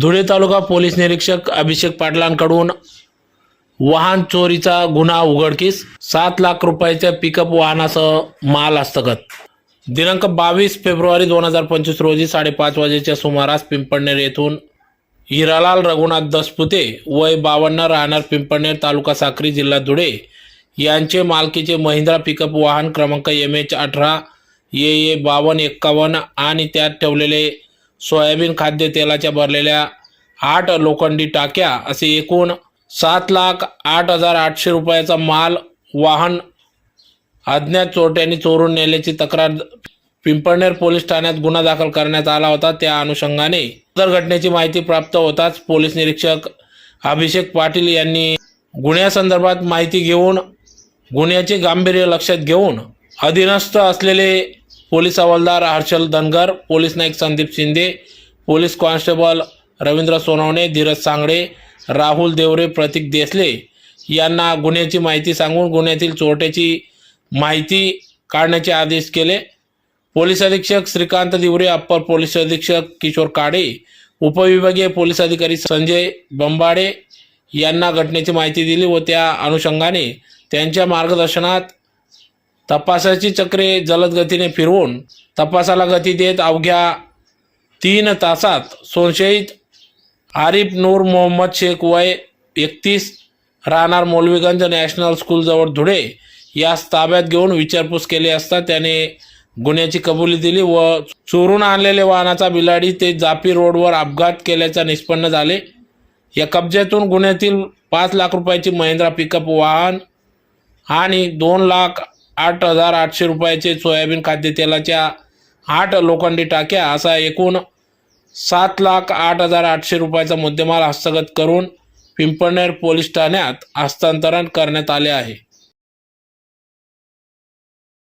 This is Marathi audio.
धुळे तालुका पोलीस निरीक्षक अभिषेक पाटलांकडून वाहन चोरीचा गुन्हा उघडकीस सात लाख रुपयाच्या पिकअप वाहनासह माल हस्तगत. दिनांक बावीस फेब्रुवारी दोन हजार पंचवीस रोजी साडेपाच वाजेच्या सुमारास पिंपळनेर येथून हिरालाल रघुनाथ दसपुते वय बावन्न राहणार पिंपळनेर तालुका साक्री जिल्हा धुळे यांचे मालकीचे महिंद्रा पिकअप वाहन क्रमांक एम एच अठरा ए ए बावन्न एक्कावन्न आणि त्यात ठेवलेले सोयाबीन खाद्यतेलाच्या भरलेल्या आठ लोखंडी टाक्या असे एकूण सात लाख आठ हजार आठशे रुपयाचा माल वाहन अज्ञात चोरट्यांनी चोरून नेल्याची तक्रार पिंपळनेर पोलीस ठाण्यात गुन्हा दाखल करण्यात आला होता. त्या अनुषंगाने सदर घटनेची माहिती प्राप्त होताच पोलीस निरीक्षक अभिषेक पाटील यांनी गुन्ह्यासंदर्भात माहिती घेऊन गुन्ह्याचे गांभीर्य लक्षात घेऊन अधीनस्थ असलेले पोलीस हवालदार Harshal Dhangar police Naik Sandeep Shinde police constable Ravindra Sonawane Dheeraj Sangade Rahul Deore Pratik Desale यांना गुन्ह्याची माहिती सांगून गुन्ह्यातील चोरट्याची माहिती काढण्याचे आदेश केले. पोलीस अधीक्षक श्रीकांत दिवरे अप्पर पोलीस अधीक्षक किशोर काडे उपविभागीय पोलीस अधिकारी संजय बंबाडे यांना घटनेची माहिती दिली व त्या अनुषंगाने त्यांच्या मार्गदर्शनात तपासाची चक्रे जलद गतीने फिरवून तपासाला गती देत अवघ्या तीन तासात संशयित आरिफ नूर मोहम्मद शेख वय एकतीस राहणार मौलवीगंज नॅशनल स्कूलजवळ धुळे यास ताब्यात घेऊन विचारपूस केली असता त्याने गुन्ह्याची कबुली दिली व चोरून आणलेले वाहनाचा बिलाडी ते जापी रोडवर अपघात केल्याचा निष्पन्न झाले. या कब्ज्यातून गुन्ह्यातील पाच लाख रुपयाची महिंद्रा पिकअप वाहन आणि दोन लाख आठ हजार आठशे रुपयाचे सोयाबीन खाद्यतेलाच्या आठ लोखंडी टाक्या असा एकूण सात लाख आठ हजार आठशे रुपयाचा मुद्देमाल हस्तगत करून पिंपळनेर पोलीस ठाण्यात हस्तांतरण करण्यात आले आहे.